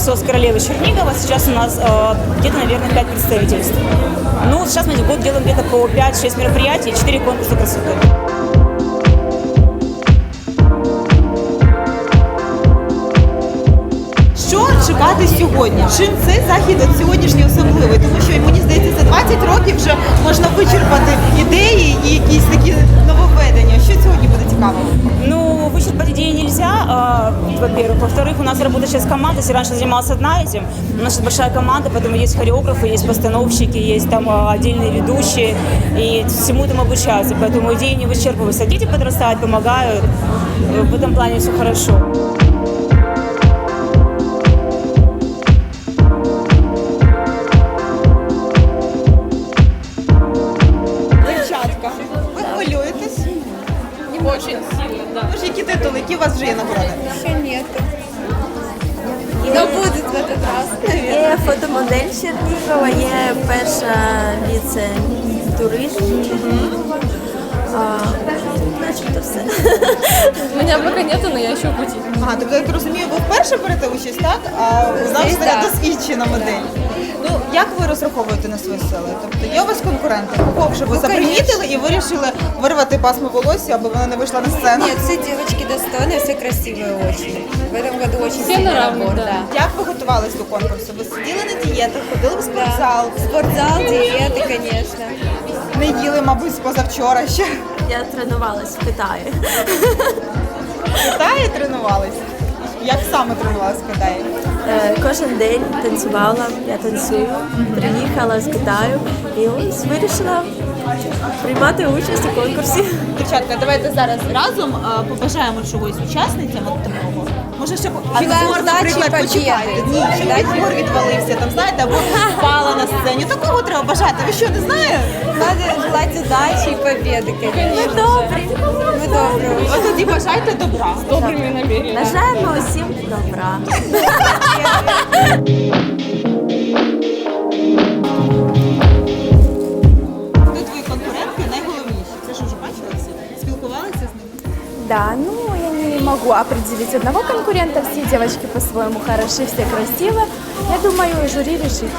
Э, Начали все с королевы Чернигова, сейчас у нас э, где-то, наверное, 5 представительств. Ну, сейчас мы в год делаем где-то по 5-6 мероприятий, 4 конкурса красоты. Що чекати сьогодні? Чим цей захід от сьогоднішній особливий? Тому що мені здається, за 20 років вже можна вичерпати ідеї і якісь такі нововведення. Що сьогодні буде цікаво? Ну, вычерпать идеи нельзя, а, во-первых. Во-вторых, у нас работает сейчас команда. Если раньше занималась одна этим, у нас сейчас большая команда, поэтому есть хореографы, есть постановщики, есть там а, отдельные ведущие, и всему этому обучаются. Поэтому идеи не вычерпываются. Дети подрастают, помогают. Э, В этом плане все хорошо. Фотомодель Чернігова, є перша віце-турист. Начебто все. Меня пока нету, но я еще в пути. Ага, тобто я так розумію, ви вперше берете участь, так? А завжди так. досвідчена модель. Ну як ви розраховуєте на свої сили? Тобто є у вас конкуренти? Кого вже ви запримітили і вирішили вирвати пасмо волосся, аби вона не вийшла на сцену? Нет, все девочки достойные, все красивые очень. В этом году очень Все сильный на равных, набор, да. да. Як ви готувались до конкурсу? Ви сиділи на дієтах, ходили в спортзал, Да. Спортзал, диеты, конечно. не їли, мабуть, з позавчора ще. Я тренувалась в Китаї. В Китаї тренувались? Як саме тримала в Китаї? Е, Кожен день танцювала, я танцюю. Приїхала з Китаю і ось вирішила приймати участь у конкурсі. Дівчатка, давайте зараз разом побажаємо чогось учасницям от такого. Може, щоб Желаємо Фігмор, удачі, наприклад, побєди. почекайте. Ні, щоб Фігмор відвалився, там, знаєте, або впала на сцені. Такого треба бажати. Ви що, не знаєте? Надо желать удачи и победы, конечно. Добрі! Мы добрые. Ви тоді бажайте добра. Добрыми намерениями. Бажаємо усім добра. Тут твої конкурентки найголовніші. Це ж вже бачили всі? Спілкувалися з ними? Да, ну я не могу определить одного конкурента, все девочки по-своему хороши, все красивы. Я думаю, жюри решит,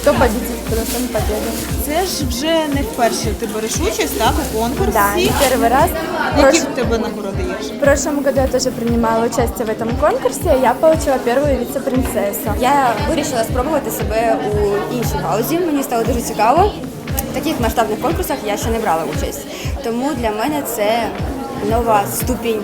кто победит, кто достанет победу. Це ж вже не вперше ти береш участь так, у конкурсі. Да, не первый раз. В Які прош- в тебе нагороди є? В прошлом году я тоже принимала участие в этом конкурсе, я получила первую вице-принцессу. Я вирішила спробувати себе у іншій галузі. Мені стало дуже цікаво. В таких масштабних конкурсах я ще не брала участь. Тому для мене це нова ступінь.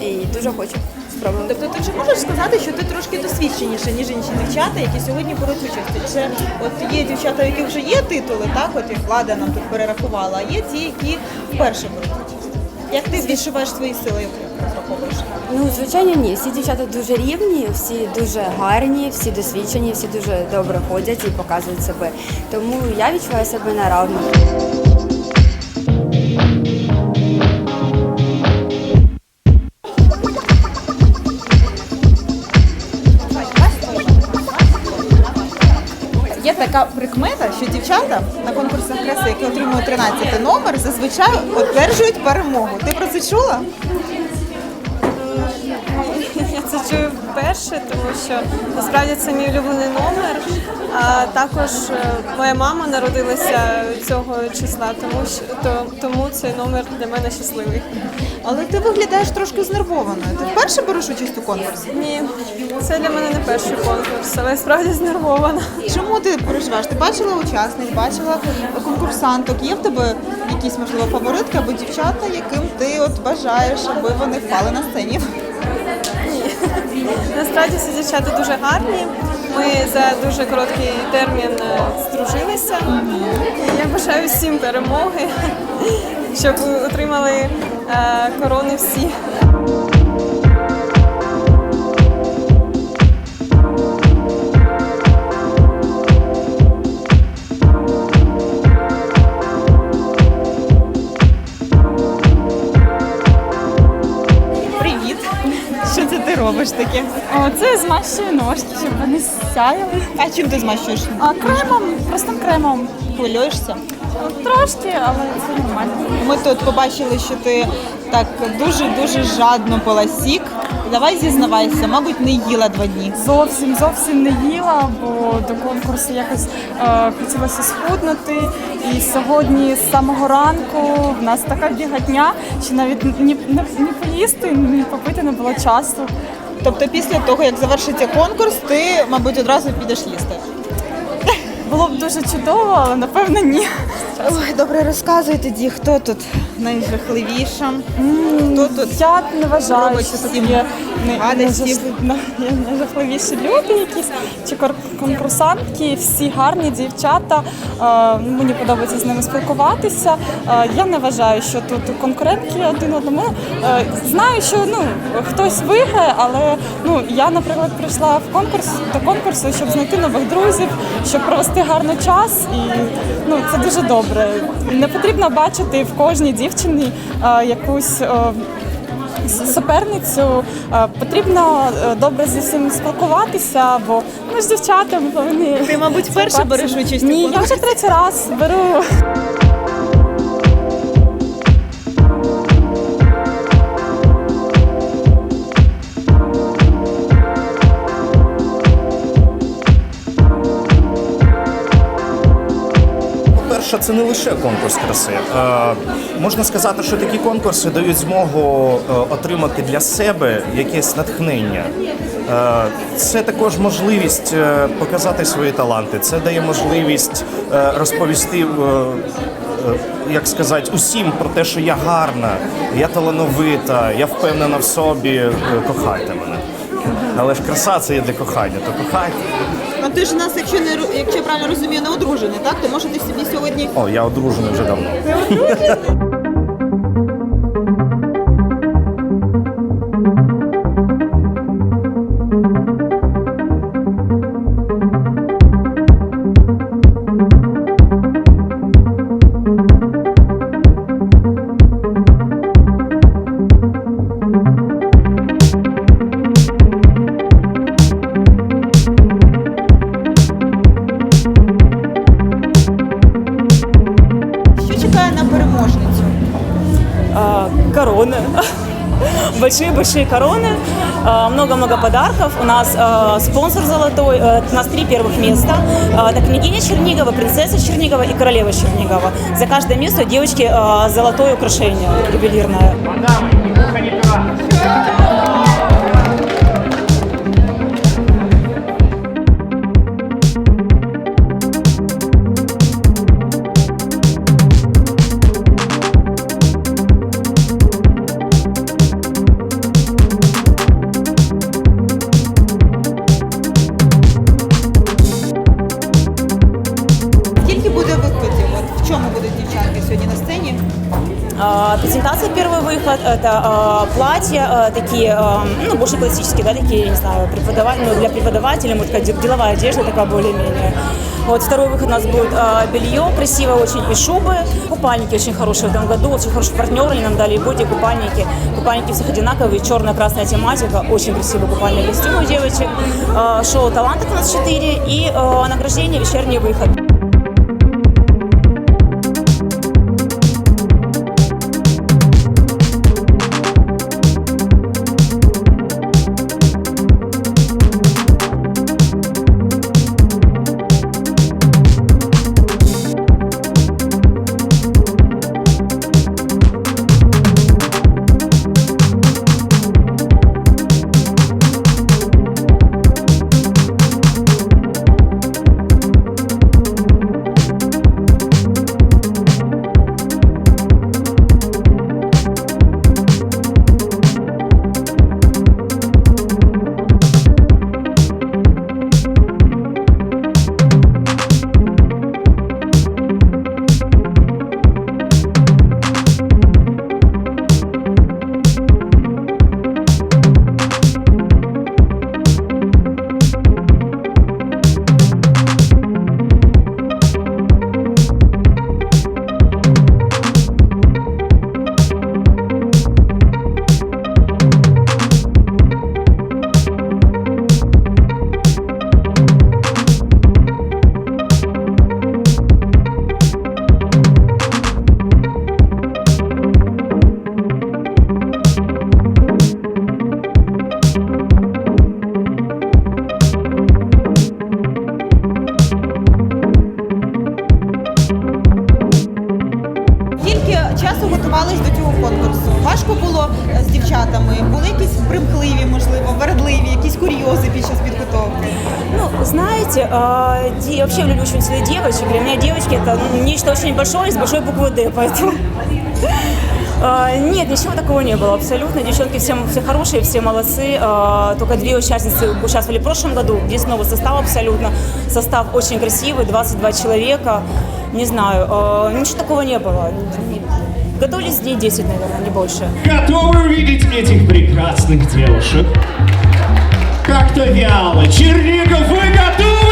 І дуже хочу спробувати. Тобто ти вже можеш сказати, що ти трошки досвідченіша, ніж інші дівчата, які сьогодні беруть участь. Це от є дівчата, у яких вже є титули, так, от як влада нам тут перерахувала, а є ті, які вперше беруть участь. Як ти відчуваєш свої сили. Ну, звичайно, ні. Всі дівчата дуже рівні, всі дуже гарні, всі досвідчені, всі дуже добре ходять і показують себе. Тому я відчуваю себе на равних. Така прикмета, що дівчата на конкурсах краси, які отримують 13 номер, зазвичай одержують перемогу. Ти про це чула? Я це чую вперше, тому що насправді це мій улюблений номер. А також е, моя мама народилася цього числа, тому що тому цей номер для мене щасливий. Але ти виглядаєш трошки знервованою. Ти вперше береш участь у конкурсі? Ні, це для мене не перший конкурс, але я справді знервована. Чому ти переживаєш? Ти бачила учасниць, бачила конкурсанток. Є в тебе якісь можливо фаворитки або дівчата, яким ти от бажаєш, аби вони впали на сцені? Насправді всі дівчата дуже гарні. Ми за дуже короткий термін е, здружилися. І я бажаю всім перемоги, щоб отримали е, корони всі. Змащую ножки, щоб вони сяяли. А чим ти змащуєш? А кремом, простим кремом. Хвилюєшся? Трошки, але це нормально. Ми тут побачили, що ти так дуже-дуже жадно пила сік. Давай зізнавайся, мабуть, не їла два дні. Зовсім зовсім не їла, бо до конкурсу якось е, хотілося схуднути. І сьогодні з самого ранку в нас така бігатня, що навіть ні, ні, ні поїсти, ні попити не було часу. Тобто після того, як завершиться конкурс, ти, мабуть, одразу підеш їсти. Було б дуже чудово, але напевно ні. Ой, добре, розказуй тоді, хто тут найжахливіша, хто тут Я не вважаю, робить що тут є гадості. найжах- на- найжахливіші люди якісь чи кор- конкурсантки, всі гарні дівчата. Е, Мені подобається з ними спілкуватися. Е, Я не вважаю, що тут конкурентки один одному. Е, Знаю, що ну хтось виграє, але ну я, наприклад, прийшла в конкурс до конкурсу, щоб знайти нових друзів, щоб провести гарний час, і ну це дуже добре. Не потрібно бачити в кожній дівчині е, якусь. е, Суперницю Е, потрібно добре зі всім спілкуватися, бо ми ж дівчата, ми повинні. Ти, мабуть, вперше береш участь Ні, я вже третій раз беру. По-перше, це не лише конкурс краси. Е, можна сказати, що такі конкурси дають змогу е, отримати для себе якесь натхнення. Е, це також можливість показати свої таланти. Це дає можливість розповісти. Як сказати, усім про те, що я гарна, я талановита, я впевнена в собі, кохайте мене. Але ж краса це є для кохання, то кохайте. Ну ти ж у нас, якщо не якщо я правильно розумію, не одружений, так? То що ти собі сьогодні О, я одружений вже давно. Большие-большие короны, а, много-много подарков. У нас а, спонсор золотой, э, у нас три первых места. А, Это княгиня Чернигова, принцесса Чернигова и королева Чернигова. За каждое место у девочки а, золотое украшение ювелирное. Презентация первый выход это а, платья а, такие, а, ну больше классические, да, такие, не знаю, преподаватель, ну, для преподавателей, может сказать, де- деловая одежда такая более-менее. Вот второй выход у нас будет а, белье, красиво очень и шубы, купальники очень хорошие в этом году, очень хорошие партнеры они нам дали и боди, купальники, купальники всех одинаковые, черно-красная тематика, очень красивые купальные костюмы у девочек, А, шоу талантов у нас 4 и а, награждение вечерний выход. готувались до цього конкурсу? Важко було е, з дівчатами? Були якісь примхливі, можливо, вередливі, якісь курйози під час підготовки? Ну, знаете, а, де- я вообще люблю очень сильно девочек. Для меня девочки это ну, нечто очень большое с большой буквы «Д», поэтому... А, Нет, ничего такого не было абсолютно. Девчонки все, все хорошие, все молодцы. А, Только две участницы участвовали в прошлом году. Здесь новый состав абсолютно. Состав очень красивый, 22 человека. Не знаю, а, ничего такого не было. Готовились дней 10, наверное, не больше. Готовы увидеть этих прекрасных девушек? Как-то вяло. Чернигов, вы готовы?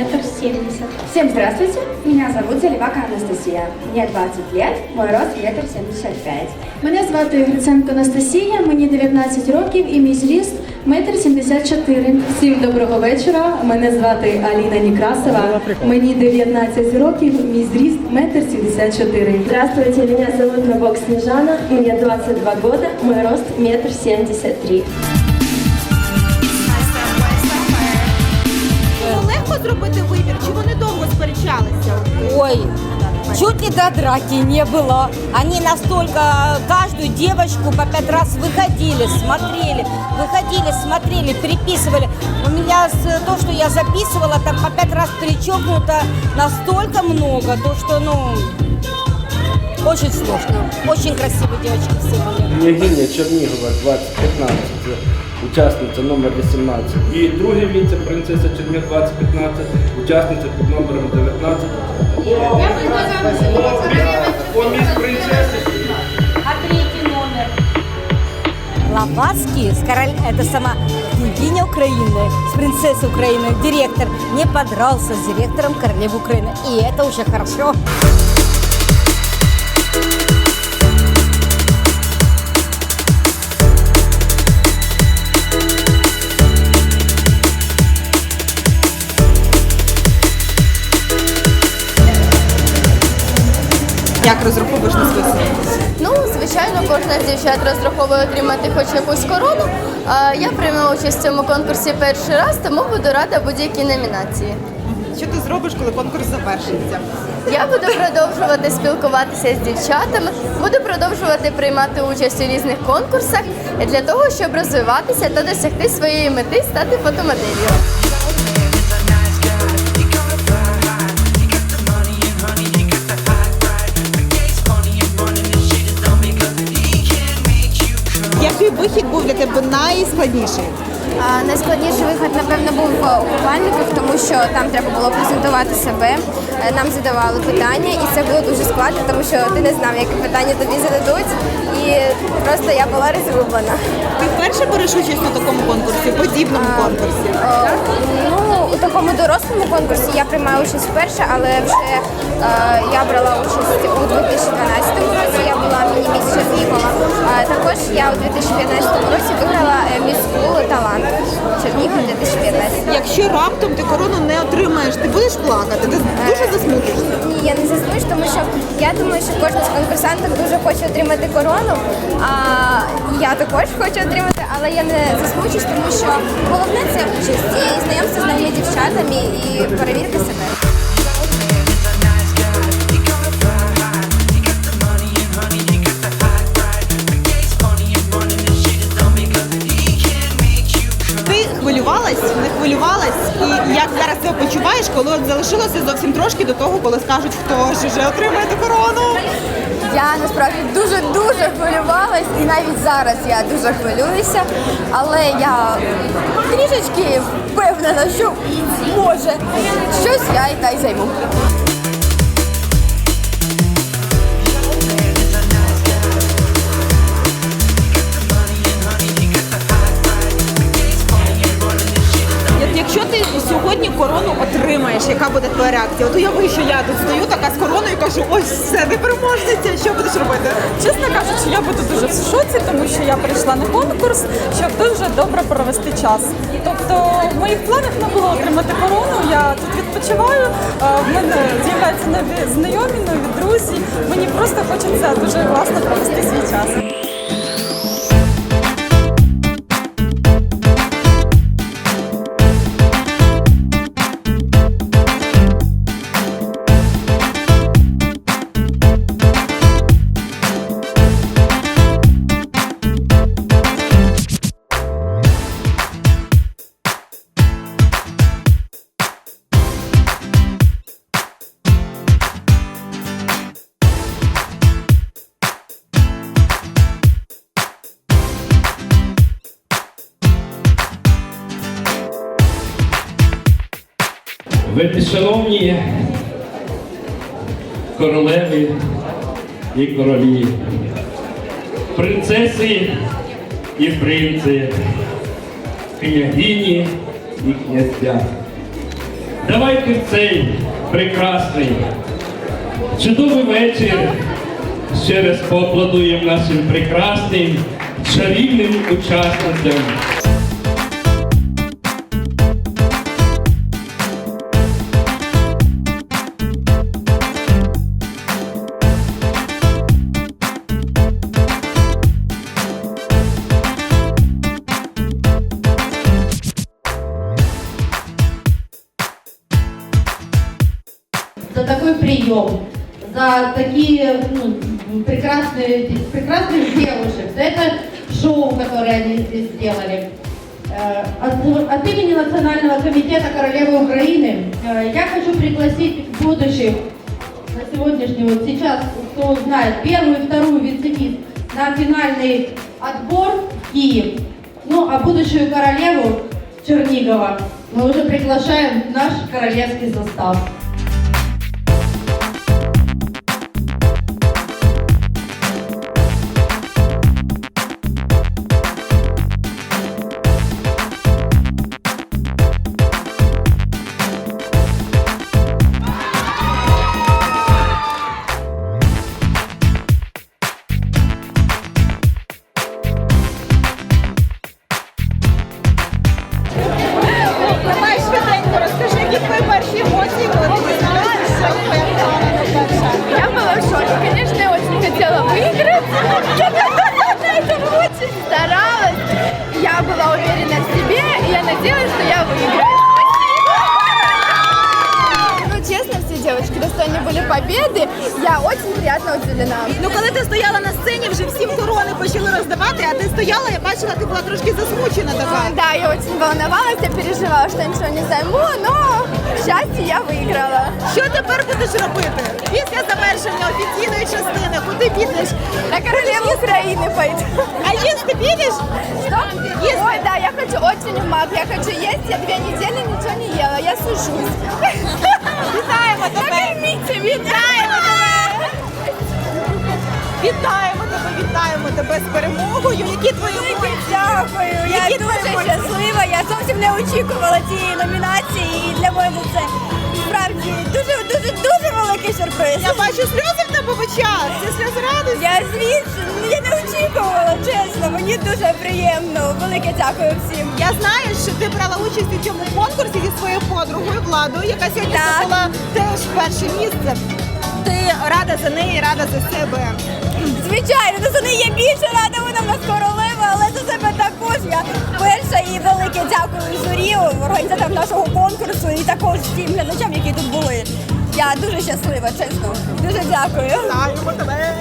Метр семьдесят. Всем здравствуйте, меня зовут Заливака Анастасия. Мне 20 лет, мой рост метр семьдесят пять. Мене звати Гриценко Анастасія, мені 19 років і мій зріст метр сімдесят чотири. Всім доброго вечора. Мене звати Аліна Некрасова. Мені 19 років, мій зріст метр сімдесят чотири. Здравствуйте, меня зовут Рыбок Снежана, мне 22 года, мой рост метр семьдесят три. легко зробити вибір, чи вони довго сперечалися? Ой, чуть не до драки не было. Они настолько каждую девочку по пять раз выходили, смотрели, выходили, смотрели, переписывали. У меня с- то, что я записывала, там по пять раз перечеркнуто настолько много, то что, ну, очень сложно. Очень красивые девочки все были. Княгиня Чернігова 2015, це учасниця номер 18. І друге віце принцеса Чернігова 2015, учасниця під номером 19. О, міс принцеси. А третий номер? Ловацкий, с король... это сама княгиня Украины, с принцессой Украины, директор, не подрался с директором королевы Украины. И это уже хорошо. Як розраховуєш на свою сім'ю? Ну, звичайно, кожна з дівчат розраховує отримати хоч якусь корону. А я прийму участь в цьому конкурсі перший раз, тому буду рада будь-якій номінації. Що ти зробиш, коли конкурс завершиться? Я буду продовжувати спілкуватися з дівчатами, буду продовжувати приймати участь у різних конкурсах для того, щоб розвиватися та досягти своєї мети стати фотомоделлю. Який вихід був для тебе найскладніший? А, найскладніший вихід, напевно, був в купальниках, тому що там треба було презентувати себе. Е, Нам задавали питання, і це було дуже складно, тому що ти не знав, які питання тобі зададуть. І просто я була розрублена. Ти вперше береш участь на такому конкурсі, подібному конкурсі? Е, Ну, у такому дорослому конкурсі я приймаю участь вперше, але вже е, я брала участь у 2012 я у 2015 році виграла е, міс Скул талант Чернігів 2015. Якщо раптом ти корону не отримаєш, ти будеш плакати, ти дуже засмутишся. Ні, я не засмучу, тому що я думаю, що кожен з конкурсантів дуже хоче отримати корону. А я також хочу отримати, але я не засмучусь, тому що головне це участь і знайомство з новими дівчатами і перевірка себе. Почуваєш, коли от залишилося зовсім трошки до того, коли скажуть, хто ж вже отримає ту корону. Я насправді дуже дуже хвилювалась, і навіть зараз я дуже хвилююся, але я трішечки впевнена, що може щось я і та й займу. Корону отримаєш, яка буде твоя реакція? От уяви, що я тут стою така з короною і кажу, ось все, ти переможниця, що будеш робити? Чесно кажучи, я буду дуже в шоці, тому що я прийшла на конкурс, щоб дуже добре провести час. Тобто в моїх планах не було отримати корону. Я тут відпочиваю. е, В мене з'являються нові знайомі, нові друзі. Мені просто хочеться дуже класно провести свій час. Ви шановні королеви і королі, принцеси і принци, княгині і князя. Давайте в цей прекрасний, чудовий вечір ще раз поаплодуємо нашим прекрасним, чарівним учасницям. Прием, за такие ну, прекрасные, прекрасных девушек, за это шоу, которое они здесь сделали. Э, От, от имени Национального комитета Королевы Украины э, я хочу пригласить будущих на сегодняшний, вот сейчас, кто знает, первую и вторую вице на финальный отбор в Киев. Ну, а будущую королеву Чернигова мы уже приглашаем в наш королевский состав. девочки достойны были победы. Я очень приятно удивлена. Ну коли ти стояла на сцені, вже всім корони почали роздавати, а ти стояла, я бачила, ти була трошки засмучена така. Да, я очень волновалась, я переживала, что ничего не займу, но к счастью, я выиграла. Що тепер будеш робити? Після завершення офіційної частини, куди підеш? На королеву Украины пойду. А їсти підеш? Что? Ой, да, я хочу очень в маг, я хочу есть, я две недели ничего не ела, я сушусь. Вітаємо тебе! Накормите меня! Вітаємо тебе, вітаємо тебе з перемогою. Які твої емоції? Дякую, я Які дуже твої емоції? щаслива. Я зовсім не очікувала цієї номінації. І для мене це справді дуже дуже дуже великий сюрприз. Я бачу сльози в тебе в очах. Це сльози радості. Я звідси я не очікувала, чесно. Мені дуже приємно. Велике дякую всім. Я знаю, що ти брала участь у цьому конкурсі зі своєю подругою Владою, яка сьогодні Так. здобула теж перше місце. Ти рада за неї, рада за себе. Звичайно, ну, за неї я більше рада, вона в нас королева, але за себе також. Я перша і велике дякую журі, організаторам нашого конкурсу і також всім глядачам, які тут були. Я дуже щаслива, чесно. Дуже дякую. Вітаємо тебе.